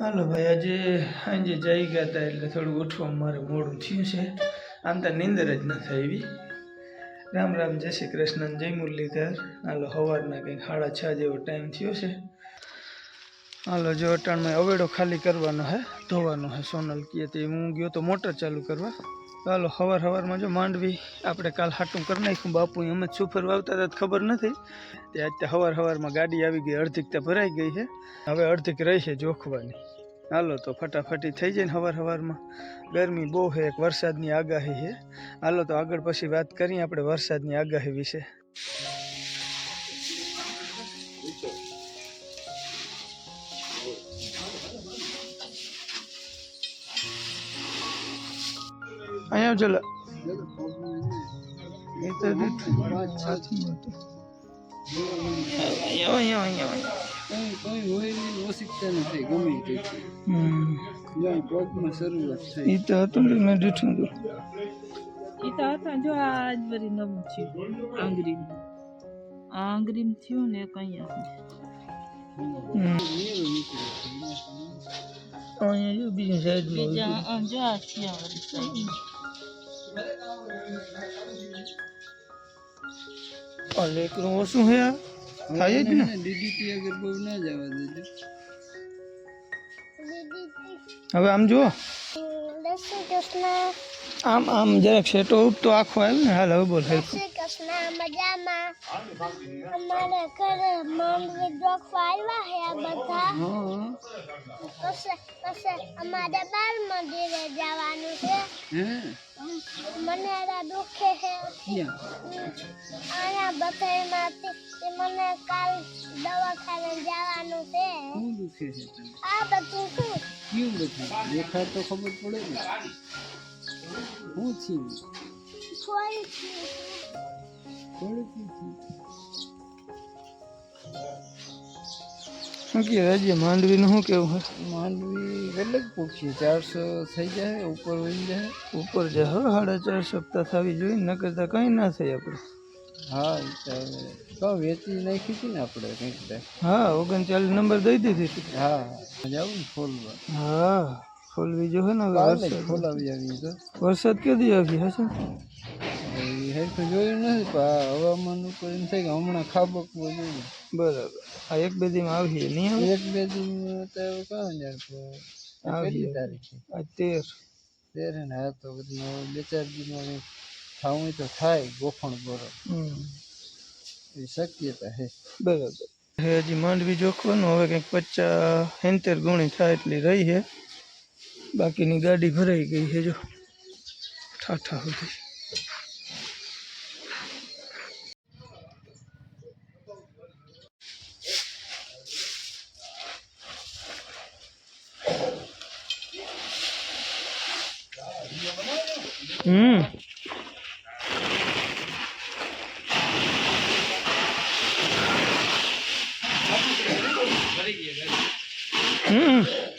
હાલો ભાઈ, આજે સાંજે જઈ ગયા હતા એટલે થોડું ઉઠવા મારે મોડું થયું છે. આમ તો નીંદર જ ન થાય એવી રામ રામ, જય શ્રી કૃષ્ણ જય મુરલીધર. હાલો, સવારના કંઈક સાડા છ જેવો ટાઈમ થયો છે. હાલો, જો અટાણમાં અવેડો ખાલી કરવાનો હે, ધોવાનો હે સોનલ કીએ તે હું ગયો તો મોટર ચાલુ કરવા. હાલો, સવાર સવારમાં જો માંડવી આપણે કાલ હાટું કરી નાખ્યું બાપુ અમે જ સુફર વાવતા હતા ખબર નથી. તે આજે સવાર સવારમાં ગાડી આવી ગઈ અડધીક તે ભરાઈ ગઈ છે. હવે અડધીક રહી છે જોખવાની. હાલો તો ફટાફટી થઈ જાય ને સવાર સવારમાં ગરમી બહુ છે એક વરસાદની આગાહી છે. હાલો તો આગળ પછી વાત કરીએ આપણે વરસાદની આગાહી વિશે. અહીંયા ચલો અહીંયા અહીંયા અહીંયા કઈ હોય નહીં ઓશિકતા નથી ગમે તે હમ. જ્યાં પગમાં શરૂઆત થઈ. એ તો હતું ને મેં દીઠું હતું. એ તો હતા જો આજ વરી નવું થયું આંગરીમ આંગરીમ થયું ને કઈ. અહીંયા. જો બીજી સાઈડ બીજા જો આ થયા વળી સાઈડ આ લેકરું ઓછું હે આ? થાય જ ને? ડીડીટી અગર બહુ ના જવા દેજો હવે આમ જુઓ. આમ આમ જરાક સેટો ઉપતો આખો આવ્યો ને? હાલ હવે બોલ હેલ્પ. મજામાં? અમારા ઘરે માંડવી ડોકવા આવ્યા આ બધા. કસે પછી પછી અમારે બાર મંદિરે જવાનું છે. મને આ દુખે છે આના બથાઈમાંથી તે મને કાલ દવાખાને જવાનું છે. આ બધું શું? કયું બધું દેખાય તો ખબર પડે ને. હું છું? શું કે રાજ્ય માંડવીનું શું કેવું હે માંડવી અલગ પૂછીએ ચારસો થઈ જાય ઉપર વહી જાય. ઉપર જાય. હવે સાડા ચાર સપ્તાહ થવી જોઈએ ન કરતા કંઈ ના થાય આપણે. હા એ તો વેચી નાખી હતી ને આપણે કંઈક હા ઓગણચાલીસ નંબર દઈ દીધી હતી. હા જાવું ને ખોલવા હા ખોલવી જો હે ને હવે ખોલાવી આવી તો વરસાદ ક્યાંથી આવી હશે? હેરખું જોયું નથી પણ આ હવામાન ઉપર એમ થાય કે હમણાં ખાબક જોઈએ બરાબર. આ એક બે દીમાં આવીએ નહીં આવે? એક બે દિન તો કાં કેટલી તારીખ? આ તેર. તેર ને હા તો બધી બે ચાર દિનમાં કંઈક તો થાય ગોફણ બરો એ શક્યતા હે. બરાબર. હજી માંડવી જોખવાનું, હવે કંઈક પચાસ એંતેર ગુણી થાય એટલી રહી છે બાકીની ગાડી ભરાઈ ગઈ છે જો. ઠાઠા સુધી હમ હમ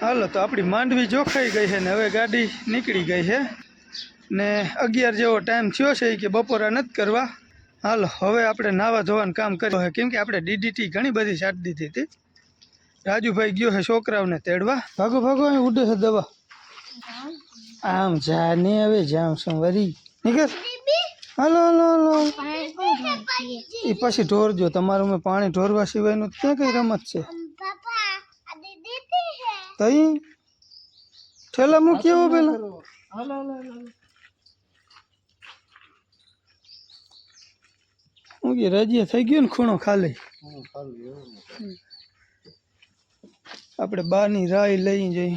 હાલો, તો આપણી માંડવી જોખાઈ ગઈ છે ને હવે ગાડી નીકળી ગઈ છે. ને અગિયાર જેવો ટાઈમ થયો છે કે બપોરા નથી કરવા. હાલો, હવે આપણે નાવા ધોવાનું કામ કર્યું છે. કેમ કે આપણે ડીડીટી ઘણી બધી છાંટી દીધી હતી. રાજુભાઈ ગયો છે છોકરાઓને તેડવા. ભાગો ભાગો, અહીં ઉડે છે દવા. આમ જા, ને હવે જામ શું વરી. નીકળ. હાલો હાલો હાલો. એ પછી ઢોરજો તમારું મેં પાણી ઢોરવા સિવાયનું ક્યાં કઈ રમત છે છે? તઈ ઠેલા મૂકી આવો પેલા હું કે રજીએ થઈ ગયો ને ખૂણો ખાલી આપણે બારની રાય લઈ જઈ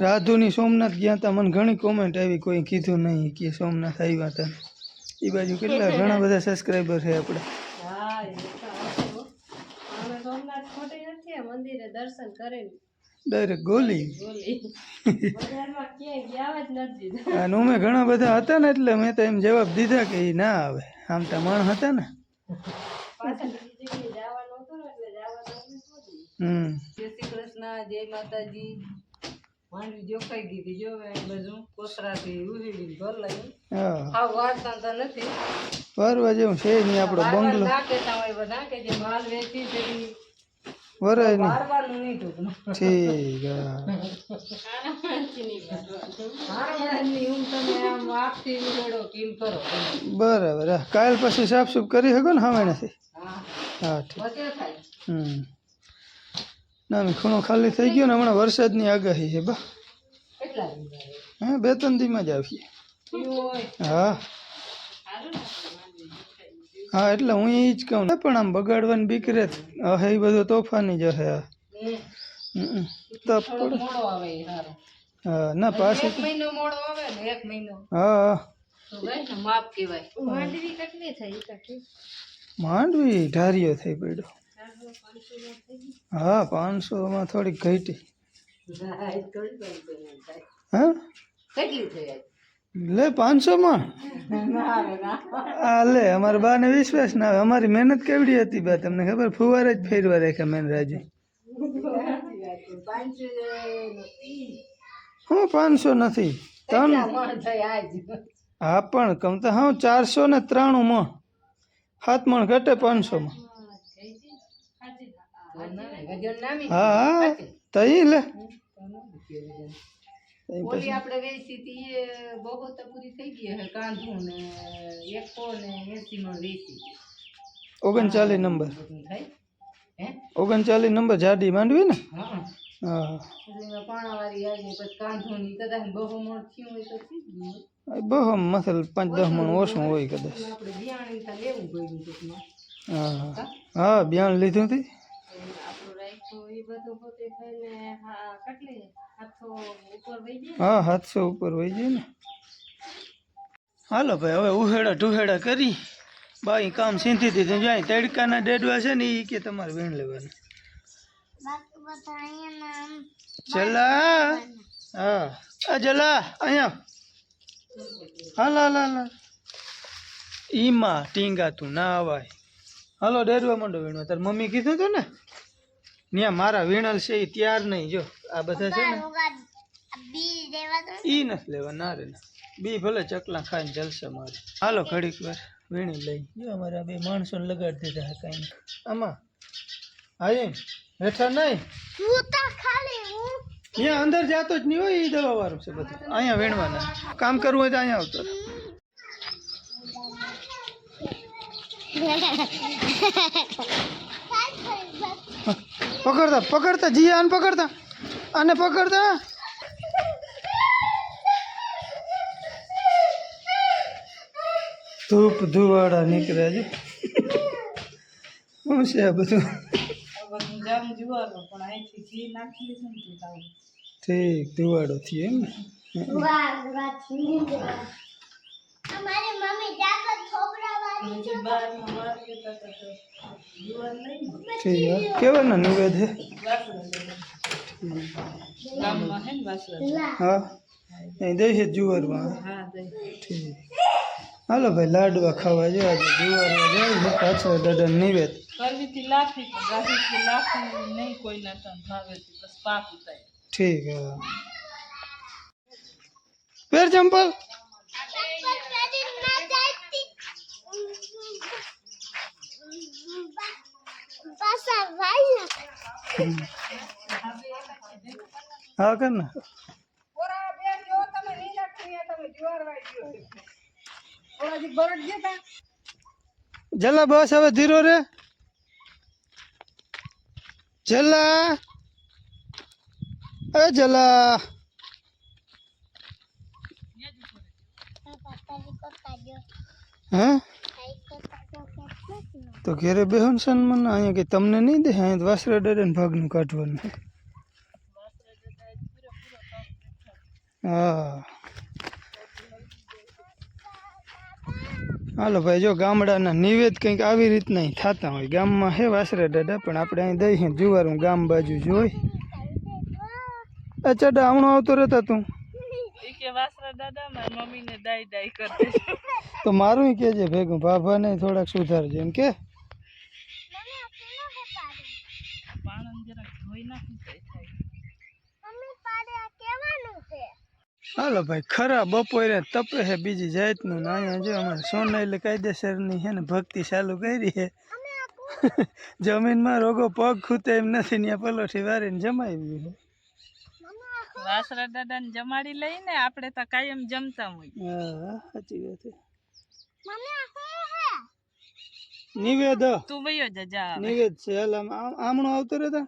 રાધુની સોમનાથ ગયા તા મને ઘણી કોમેન્ટ આવી કોઈ કીધું નહીં કે સોમનાથ આવ્યા હતા એ બાજુ કેટલા ઘણા બધા સબસ્ક્રાઈબર છે આપણે. હા એ તો આવજો. અમે સોમનાથ ખોટી નથી મંદિરે દર્શન કરીને ડાયરેક્ટ ગોલી. અને અમે ઘણા બધા હતા ને એટલે મેં તો એમ જવાબ દીધા કે એ ના આવે. આમ તો માણ હતા ને. હમ. જય શ્રી કૃષ્ણ જય માતાજી. માંડવી જોખાઈ ગઈ હતી જો બધું કોતરાથી ઉહીડી ઘર લઈ હા. હા તો નથી. ફરવા જેવું છે નહીં આપણો બંગલો. હોય બધા કે જે માલ વેચી વરાય નહીં વારવાનું નહીં ટૂંકમાં ઠીક હા હારવાની ઊંઘ તમે આમ આપથી ઉઘેડો કેમ કરો બરાબર હા કાલ પછી સાફ સૂફ કરી શકો ને હવાણાથી હા હા ઠીક વચ્ચે થાય હમ ના મેં ખૂણો ખાલી થઈ ગયો ને હમણાં વરસાદની આગાહી છે બા। કેટલા દિવસ હા બે ત્રણ દીમાં જ આવીએ। પીવું હોય હા હા એટલે હું એ જ કહું પણ આમ બગાડવાની બીક રહે હે એ બધું તોફાની જ હે આ. હમ. હમ. તપ થોડો પડે મોડો આવે એ સારો હા ના પાછી એક મહિનો મોડો આવે ને એક મહિનો હા હા તો ભાઈ ને માપ કહેવાય માંડવી કેટલી થઈ કાકી માંડવી ઢારીઓ થઈ પડ્યો હા પાંચસોમાં થોડીક ઘટી હા કેટલી થઈ આજ? લે પાંચસોમાં ના રે ના. આ લે અમારા બાને વિશ્વાસ ના આવે અમારી મહેનત કેવડી હતી બા તમને ખબર ફુવારે જ ફેરવા રાખ્યા મેન રાજુ પાંચસો નથી. હું પાંચસો નથી ત્રણ કેટલા મણ થઈ આજ? હા પણ કમ તો હા ચારસો ને ત્રાણું માં સાત મણ ઘટે પાંચસોમાં તો ના, વજન નામી. હા હા તઈ લે ઓલી આપણે વેચી હતી એ બહુ તો પૂરી થઈ ગઈ હવે કાંધું ને એકસો ને એસી માં વેચી ઓગણચાલીસ નંબર ઓગણચાલીસ નંબર જાડી માંડવી ને? હા. બહુ મસલ પાંચ દસ મણ ઓછું હોય કદાચ. હા. હા? બિયાણ લીધું હતી આપણું એ બધું પોતે થઈને હા કેટલી હાથો ઉપર વહી જાય હા ઉપર ને. હાલો ભાઈ હવે ઉહેડા ટુહેડા કરી. બાઈ કામ સીંધી દીધું જાય તડકાના ડેડવા છે ને એ કે તમારે વીણ લેવાનું. ચલા હા. આ જલા અહીંયા. હાલ હાલ હાલ. ઈમાં ટીંગા તું ના અવાય. હાલો ડેરવા માંડો વીણવા. તાર મમ્મી કીધું તું ને? ત્યાં મારા વીણલ છે એ ત્યાર નહીં જો આ બધા છે ને ઈ નથી લેવા ના રે ના. બી ભલે ચકલા ખાઈને જલશે મારે. હાલો ઘડીક વાર વીણી લઈ. જો અમારા બે માણસોને લગાડી દીધા હતા કાંઈ આમાં આવી હેઠા નહીં. તું તો ખાલી હું. અહીંયા અંદર જાતો જ નહીં હોય એ દવા વાળું છે બધું. અહીંયા વીણવાના. કામ કરવું હોય તો અહીંયા આવતો રહે. પકડતા પકડતા જીયા આને પકડતા. આને પકડતા. ધૂપ ધુવાડા નીકળે છે. શું છે બધું. ઠીક, ધુવાડો થયો એમ ને? પછી ને વાસરા હા અહીં દઈ છે જુવારમાં હા દઈ ઠીક હાલો ભાઈ લાડવા ખાવા જાય આજે જુવારમાં જાય છે પાછળ દાદા નિવેદ નહીં બસ ઠીક ફેર પેર ચંપલ પાછા હા કર ને. જલા બસ હવે ધીરો રે. જલા એ જલા હા? તો ઘેરે બેહન સન મને અહીંયા કે તમને નહીં દે અહીંયા વાસરા ડરે ભાગનું કાઢવાનું. હા. હાલો ભાઈ જો ગામડાના નિવેદ કંઈક આવી રીતના થતા હોય. ગામમાં હે વાસરા દાદા પણ આપણે અહીં દઈએ જુવારું ગામ બાજુ જોઈ. અચ્છા ચડા હમણાં આવતો રહેતા તું. તો મારું કેજે ભેગું ભાભાને થોડાક સુધારજે એમ કે મમ્મી આ કેનો હે પાડે પાણન જરાક ધોઈ નાખું તો એ થાય મમ્મી પાડે આ કેવાનું છે હાલો ભાઈ ખરા બપોરે તપે છે બીજી જાતનું ને અહીંયા જો અમારે સોના એટલે કાયદેસરની છે ને ભક્તિ ચાલુ કરી છે અમે આ કોણ જમીનમાં રોગો પગ ખૂતે એમ નથી ત્યાં પલોઠી વારીને જમાવી છે? વાસરા દાદાને જમાડી લઈને આપણે તો કાયમ જમતા હોય. હા સાચી વાત છે? નિવેદ. તું વયો જા જા નિવેદ છે હાલ આમ આમ- આમણો આવતો રહેતા?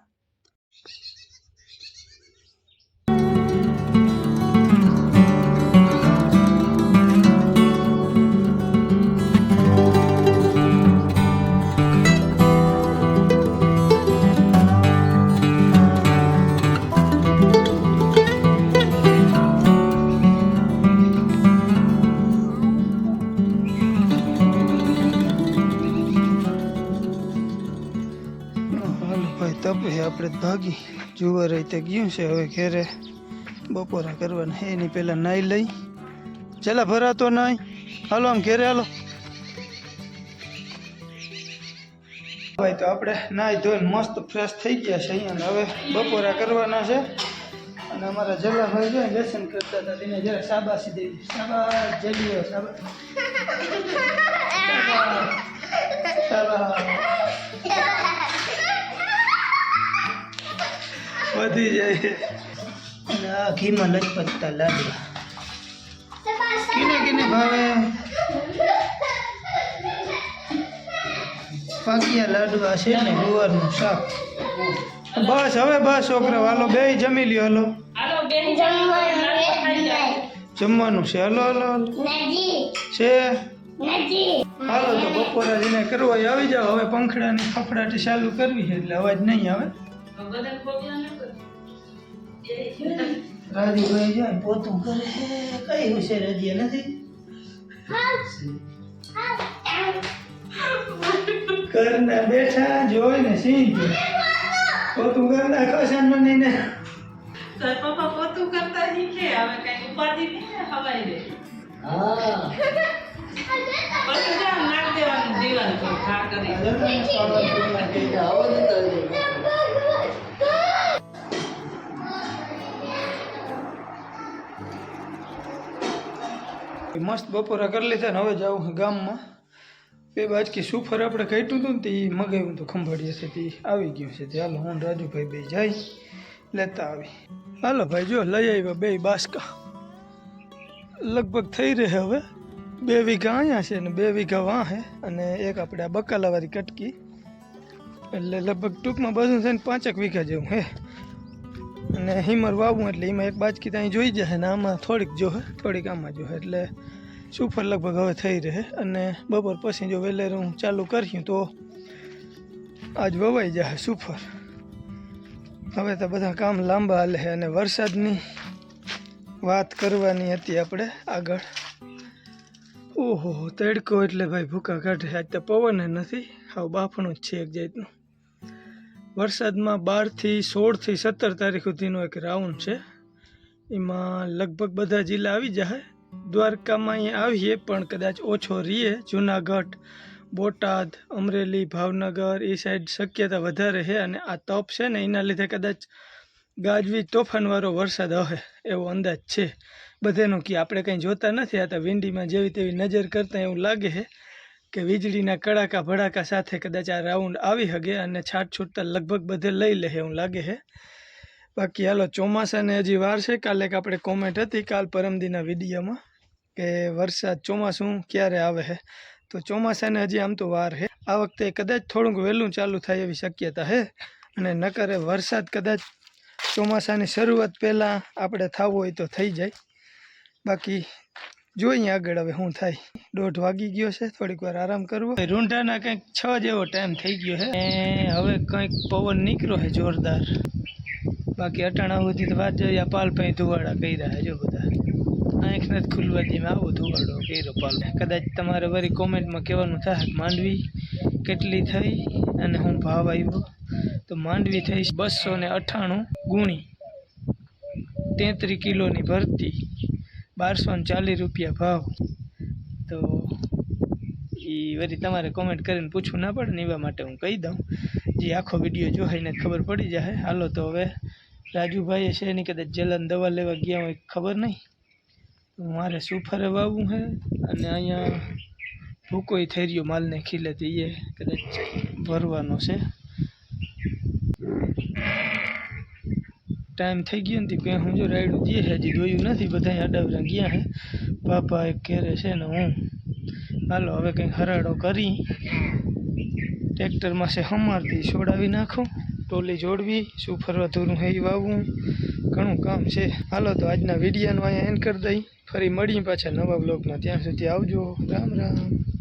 ભાગી જુવાર રીતે ગયું છે. હવે ઘેરે બપોરા કરવાના એની પહેલાં નાઈ લઈ. ચલા ભરાતો નહીં હાલો આમ ઘેરે હાલો. ભાઈ તો આપણે નાઈ ધોઈને મસ્ત ફ્રેશ થઈ ગયા છે અહીંયા. હવે બપોરા કરવાના છે. અને અમારા જલાભાઈ છે દર્શન કરતા હતા. તેને જરા શાબાશી દેવી શાબાશ જલીઓ શાબાશ શાબાશ. વધી જાય. અને આ ઘીમાં લચપતતા લાડવા. કિને કિને ભાવે. પાકિયા લાડવા છે ને ગુવારનું શાક. બસ હવે બસ છોકરા હાલો બે જમી લ્યો હાલો. જમવાનું છે હાલો હાલો હાલો. છે? હાલો તો બપોરા જેને કરવા આવી જાઓ. હવે પંખડાની ફફડાટી ચાલુ કરવી છે એટલે અવાજ નહીં આવે. રાજુભાઈ જાય પોતું કરે છે કઈ હશે હજી નથી? કરના બેઠા જોઈને સિંહ પોતું કરના કશાન મને ને? પપ્પા પોતું કરતા શીખે હવે કઈ ઉપાધિ નહીં હવાઈ રે પછી જ્યાં નાખ દેવાનું દીવાલ પર ખા કરી. મસ્ત બપોરા કરી લીધા ને હવે જાઉં ગામમાં. બે બાજકી સુફર આપણે કાઢ્યું હતું ને તે મગાવ્યું હતું ખંભાળીએ છે તે આવી ગયું છે. હાલો, હું રાજુભાઈ બે જાય. લેતા આવી. હાલો ભાઈ, જો લઈ આવ્યા બે બાસકા. લગભગ થઈ રહે હવે. બે વીઘા અહીંયા છે ને બે વીઘા વાં છે અને એક આપણે આ બકાલાવાળી કટકી. એટલે લગભગ ટૂંકમાં બધું થઈને પાંચેક વીઘા જેવું હે. અને હિમર વાવું એટલે એમાં એક બાજકી ત્યાં જોઈ જશે ને આમાં થોડીક જો થોડીક આમાં જો એટલે સુફર લગભગ હવે થઈ રહે અને બપોર પછી જો વહેલેરું હું ચાલુ કર્યું તો આજ વવાઈ જશે સુફર. હવે તો બધા કામ લાંબા હાલે અને વરસાદની વાત કરવાની હતી આપણે આગળ. ઓહો, તડકો એટલે ભાઈ ભૂકા કાઢે. આજ તો પવન નથી. હાવ બાફણું જ છે એક જાતનું. વરસાદમાં બારથી સોળથી સત્તર તારીખ સુધીનો એક રાઉન્ડ છે. એમાં લગભગ બધા જિલ્લા આવી જાય દ્વારકામાં અહીંયા આવીએ પણ કદાચ ઓછો રહીએ. જુનાગઢ, બોટાદ, અમરેલી, ભાવનગર એ સાઈડ શક્યતા વધારે છે અને આ તપ છે ને એના લીધે કદાચ ગાજવીજ તોફાનવાળો વરસાદ આવે એવો અંદાજ છે. બધાનો કે આપણે કંઈ જોતા નથી, આ તો વિંડીમાં જેવી તેવી નજર કરતાં એવું લાગે છે. કે વીજળીના કડાકા ભડાકા સાથે કદાચ આ રાઉન્ડ આવી શકે અને છાટ છૂટતા લગભગ બધે લઈ લે એવું લાગે છે બાકી હાલો, ચોમાસાને હજી વાર છે. કાલે એક આપણે કોમેન્ટ હતી, કાલ પરમદીના વિડીયોમાં, કે વરસાદ ચોમાસું ક્યારે આવે છે તો ચોમાસાને હજી આમ તો વાર છે આ વખતે કદાચ થોડુંક વહેલું ચાલુ થાય એવી શક્યતા છે અને નકરે વરસાદ કદાચ ચોમાસાની શરૂઆત પહેલાં આપણે થવું હોય તો થઈ જાય. બાકી જોઈએ આગળ હવે શું થાય. દોઢ વાગી ગયો છે, થોડીક વાર આરામ કરવો. રૂંઢાના કંઈક છ જેવો ટાઈમ થઈ ગયો છે. હવે કંઈક પવન નીકળ્યો છે જોરદાર. બાકી અટાણા સુધી તો વાત જોઈએ પાલ પાસે ધુવાડા કર્યા છે જો બધા. આંખ નથી ખુલવા દે આવો ધુવાડો કર્યો પાલ કદાચ તમારે વળી કોમેન્ટમાં કહેવાનું થાય માંડવી કેટલી થઈ અને હું ભાવ આવ્યો તો માંડવી થઈ બસો ને અઠ્ઠાણું ગુણી તેત્રીસ કિલોની ભરતી. બારસો ને ચાલીસ રૂપિયા ભાવ. તો એ વળી તમારે કોમેન્ટ કરીને પૂછવું ના પડે ને એવા માટે હું કહી દઉં. જે આખો વીડિયો જો એને ખબર પડી જાય હાલો તો હવે રાજુભાઈએ છે એની કદાચ જલન દવા લેવા ગયા હોય ખબર નહીં મારે સુફરે વાવવું છે અને અહીંયા ભૂકોય થઈ રહ્યો માલને ખીલે તો એ કદાચ ભરવાનો છે. ટાઈમ થઈ ગયો નથી કે હું જો રાયડું છે, હજી જોયું નથી, બધા અડાવરા ગયા છે. પાપા એક ઘેરે છે ને હું, હાલો, હવે કંઈક હરાડો કરી. ટ્રેક્ટરમાં છે હમારથી છોડાવી નાખું, ટોલી જોડવી, શું ફરવા ધોરું હે વાવવું, ઘણું કામ છે. હાલો, તો આજના વિડીયાનું અહીંયા એન્ડ કરી દઈ. ફરી મળીએ પાછા નવા બ્લોગમાં ત્યાં સુધી આવજો. રામ રામ.